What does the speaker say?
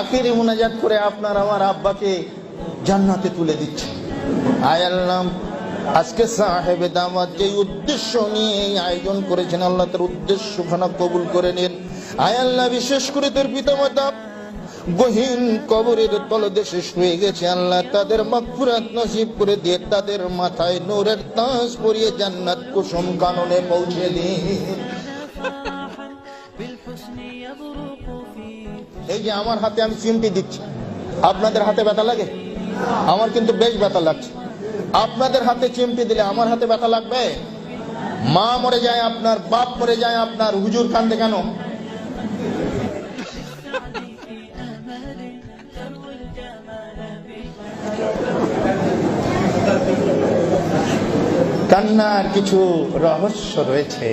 আখেরি মোনাজাত করে আপনার আমার আব্বাকে জান্নাতে তুলে দিচ্ছে। আয়াল্লাম আজকে সাহেবে দামাত যে উদ্দেশ্য নিয়ে আয়োজন করেছেন, আল্লাহ তার উদ্দেশ্য খানা কবুল করে নেন। আয়াল্লাহ বিশেষ করে তোর পিতামাতা। গহীন কবরের তলদেশে শুয়ে গেছে, আল্লাহ তাদের মাকফুরাত নসিব করে দিয়ে তাদের মাথায় নূরের তাস পরিয়ে জান্নাত কুসুম কাননে পৌঁছে দিন। এই যে আমার হাতে আমি চিমটি দিচ্ছি। আপনাদের হাতে ব্যথা লাগে? আমার কিন্তু বেশ ব্যথা লাগছে। আপনাদের হাতে চিমটি দিলে আমার হাতে ব্যথা লাগবে? মা মরে যায় আপনার, বাপ মরে যায় আপনার, হুজুর কান্দে কেন? কান্নার কিছু রহস্য রয়েছে।